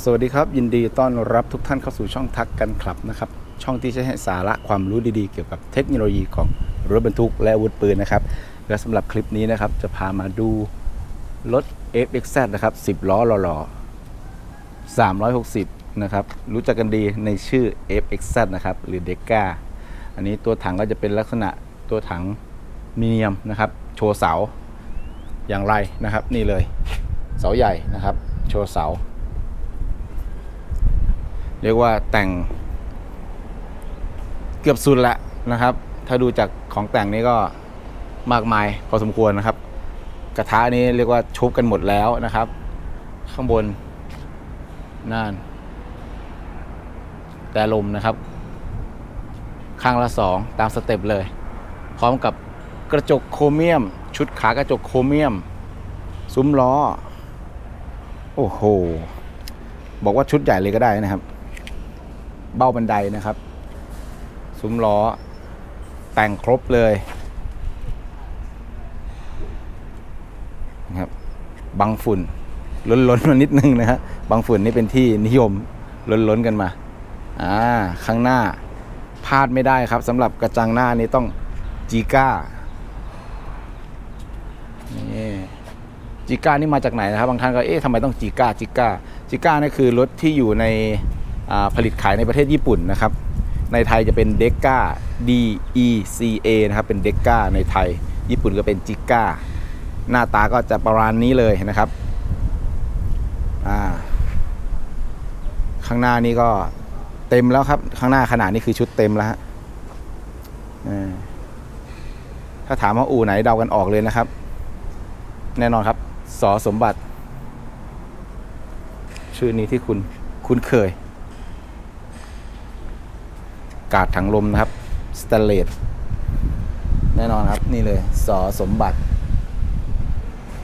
สวัสดีครับ ยินดีต้อนรับทุกท่านเข้าสู่ช่องทักกันคลับนะครับ ช่องที่จะให้สาระความรู้ดีๆ เกี่ยวกับเทคโนโลยีของรถบรรทุกและอาวุธปืนนะครับ และสำหรับคลิปนี้นะครับ จะพามาดูรถ FXZ นะครับ 10 ล้อหล่อๆ360 นะครับ รู้จักกันดีในชื่อ FXZ นะครับ หรือเดก้าอันนี้ตัวถังก็จะเป็นลักษณะตัวถังมีเนียมนะครับ โชว์เสาอย่างไรนะครับ นี่เลย เสาใหญ่นะครับ โชว์เสา เรียกว่าแต่งเกือบสุดละนะครับ ถ้าดูจากของแต่งนี้ก็มากมายพอสมควรนะครับ กระทะนี้เรียกว่าชุบกันหมดแล้วนะครับ ข้างบนน่านแต่ลมนะครับ ข้างละสองตามสเต็ปเลย พร้อมกับกระจกโครเมียม ชุดขากระจกโครเมียม ซุ้มล้อ โอ้โห บอกว่าชุดใหญ่เลยก็ได้นะครับ เบ้าบันไดนะครับ ซุ้มล้อ แต่งครบเลยนะครับบังฝุ่นล้นล้นๆมานิดนึงนะฮะบังฝุ่นนี่เป็นที่นิยมล้นล้นๆกันมาอ่าข้างหน้าพลาดไม่ได้ครับสำหรับกระจังหน้านี้ต้องจีก้านี่จิก้านี่มาจากไหนนะครับ บางท่านก็เอ๊ะทำไมต้องจิก้าจิก้าจิก้านี่คือรถที่อยู่ใน ผลิตขายในประเทศญี่ปุ่นนะครับ ในไทยจะเป็นเดก้า D E C A นะครับ เป็นเดก้าในไทย ญี่ปุ่นก็เป็นจิก้า หน้าตาก็จะประมาณนี้เลยนะครับ ข้างหน้านี่ก็เต็มแล้วครับ ข้างหน้าขนาดนี้คือชุดเต็มแล้วฮะถ้าถามว่าอู่ไหนเดากันออกเลยนะครับ แน่นอนครับสอสมบัติ ชื่อนี้ที่คุณคุ้นเคย กาดถังลมนะครับสแตเลสแน่นอนครับนี่เลยสอสมบัติ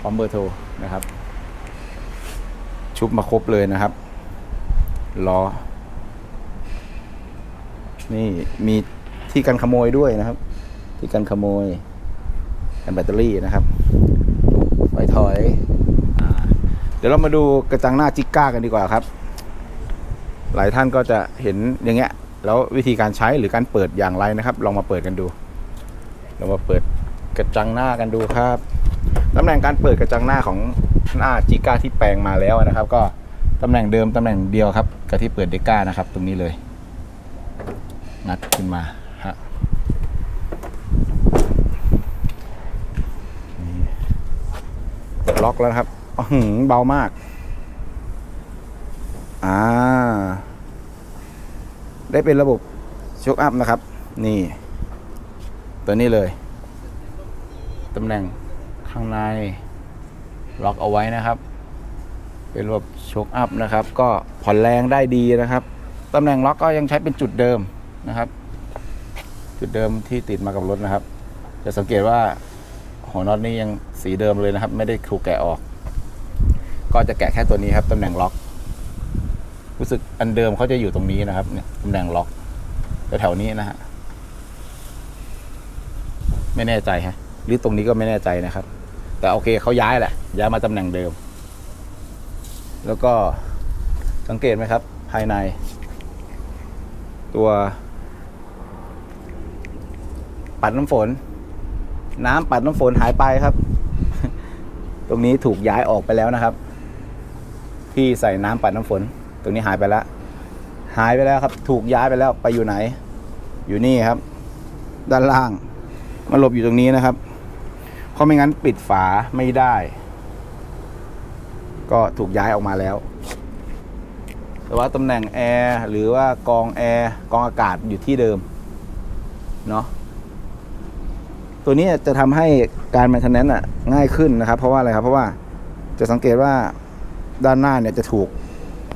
พร้อมเบอร์โทรนะครับ ชุบมาครบเลยนะครับล้อนี่มีที่กันขโมยด้วยนะครับ ที่กันขโมยกันแบตเตอรี่นะครับถอยถอยอเดี๋ยวเรามาดูกระจังหน้าจิก้ากันดีกว่าครับ หลายท่านก็จะเห็นอย่างเงี้ย แล้ววิธีการใช้หรือการเปิดอย่างไรนะครับ ลองมาเปิดกันดูเรามาเปิดกระจังหน้ากันดูครับตำแหน่งการเปิดกระจังหน้าของหน้าจิก้าที่แปลงมาแล้วนะครับ ก็ตำแหน่งเดิมตำแหน่งเดียวครับกับที่เปิดเดก้านะครับ ตรงนี้เลยงัดขึ้นมาฮะล็อกแล้วครับอื้อหือเบามาก อ่า ได้เป็นระบบโชคอัพนะครับ นี่ ตัวนี้เลยตำแหน่งข้างในล็อกเอาไว้นะครับ เป็นระบบโชคอัพนะครับ ก็ผ่อนแรงได้ดีนะครับตำแหน่งล็อกก็ยังใช้เป็นจุดเดิมนะครับ จุดเดิมที่ติดมากับรถนะครับ จะสังเกตว่าหัวน็อตนี่ยังสีเดิมเลยนะครับ ไม่ได้ถูกแกะออก ก็จะแกะแค่ตัวนี้ครับตำแหน่งล็อก รู้สึกอันเดิมเขาจะอยู่ตรงนี้นะครับ เนี่ยตำแหน่งล็อกแถวนี้นะฮะไม่แน่ใจฮะหรือตรงนี้ก็ไม่แน่ใจนะครับ แต่โอเคเขาย้ายแหละ ย้ายมาตำแหน่งเดิม แล้วก็สังเกตไหมครับ ภายใน ตัว ปัดน้ำฝน น้ำปัดน้ำฝนหายไปครับ ตรงนี้ถูกย้ายออกไปแล้วนะครับ ที่ใส่น้ำปัดน้ำฝน ตรงนี้หายไปแล้ว หายไปแล้วครับ ถูกย้ายไปแล้วไปอยู่ไหน อยู่นี่ครับ ด้านล่างมาหลบอยู่ตรงนี้นะครับ เพราะไม่งั้นปิดฝาไม่ได้ ก็ถูกย้ายออกมาแล้ว แต่ว่าตำแหน่งแอร์หรือว่ากองแอร์กองอากาศอยู่ที่เดิมเนาะตัวนี้จะทำให้การ maintenance อะง่ายขึ้นนะครับ เพราะว่าอะไรครับ เพราะว่าจะสังเกตว่าด้านหน้าเนี่ยจะถูก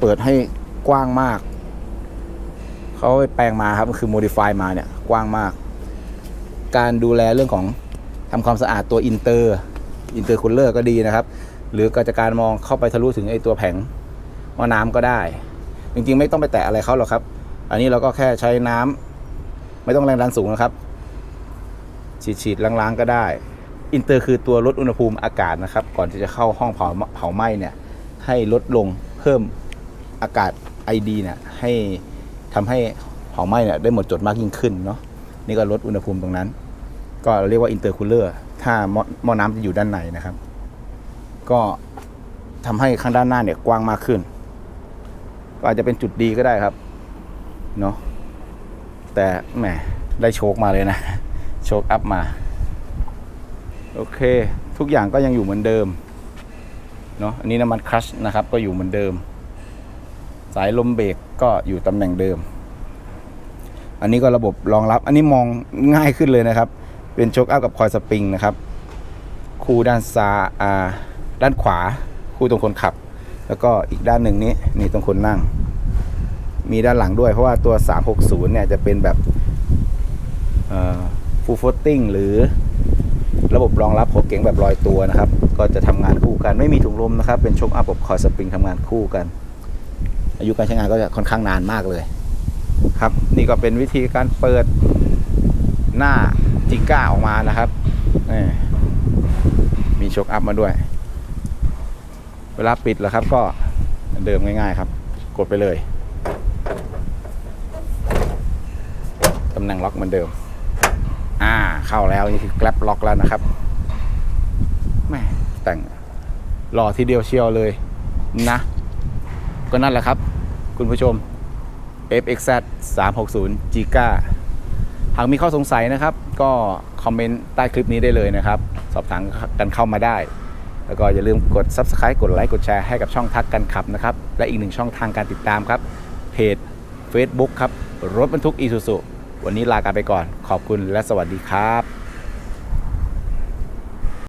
เปิดให้กว้างมาก เขาไปแปลงมาครับคือ modify มาเนี่ยกว้างมาก การดูแลเรื่องของทำความสะอาดตัวอินเตอร์อินเตอร์คูลเลอร์ก็ดีนะครับ หรือกิจการมองเข้าไปทะลุถึงไอตัวแผงหม้อน้ำก็ได้ จริงๆ ไม่ต้องไปแตะอะไรเขาหรอกครับ อันนี้เราก็แค่ใช้น้ำไม่ต้องแรงดันสูงนะครับ ฉีดๆล้างๆก็ได้ อินเตอร์คือตัวลดอุณหภูมิอากาศนะครับ ก่อนที่จะเข้าห้องเผาเผาไหม้เนี่ยให้ลดลงเพิ่ม อากาศ ID เนี่ยให้ทำให้เผาไหม้เนี่ยได้หมดจดมากยิ่งขึ้นเนาะนี่ก็ลดอุณหภูมิตรงนั้น ก็เรียกว่าอินเตอร์คูลเลอร์ถ้าหม้อหม้อน้ำจะอยู่ด้านในนะครับ ก็ทำให้ข้างด้านหน้าเนี่ยกว้างมากขึ้น ก็อาจจะเป็นจุดดีก็ได้ครับเนาะแต่แหมได้โชคมาเลยนะ โชคอัพมา โอเค ทุกอย่างก็ยังอยู่เหมือนเดิมเนาะอันนี้น้ำมันคลัชนะครับ ก็อยู่เหมือนเดิม สายลมเบรกก็อยู่ตำแหน่งเดิม อันนี้ก็ระบบรองรับ อันนี้มองง่ายขึ้นเลยนะครับ เป็นโชคอัพกับคอยสปริงนะครับ คู่ด้านซ้ายอ่าด้านขวา คู่ตรงคนขับ แล้วก็อีกด้านหนึ่งนี้นี่ตรงคนนั่ง มีด้านหลังด้วยเพราะว่าตัว 360 เนี่ยจะเป็นแบบฟูลฟ o ตติ้งหรือระบบรองรับหัวเก๋งแบบลอยตัวนะครับ ก็จะทำงานคู่กันไม่มีถุงลมนะครับ เป็นโชคอัพกับคอยสปริงทำงานคู่กัน อายุการใช้งานก็จะค่อนข้างนานมากเลย ครับ นี่ก็เป็นวิธีการเปิดหน้าจิก้าออกมานะครับนี่มีโชคอัพมาด้วย เวลาปิดแล้วครับ ก็เหมือนเดิมง่าย ๆ ครับ กดไปเลยตำแหน่งล็อกเหมือนเดิม อ่า เข้าแล้วนี่คือแกลบล็อกแล้วนะครับแม่แต่งหล่อทีเดียวเชียวเลยนะ ก็นั่นแหละครับ คุณผู้ชม FXZ 360 Giga หากมีข้อสงสัยนะครับ ก็คอมเมนต์ใต้คลิปนี้ได้เลยนะครับ สอบถามกันเข้ามาได้ แล้วก็อย่าลืมกด Subscribe กดไลค์กดแชร์ให้กับช่องทักกันขับนะครับ และอีกหนึ่งช่องทางการติดตามครับ เพจ Facebook ครับ รถบรรทุก Isuzu วันนี้ลากันไปก่อน ขอบคุณและสวัสดีครับ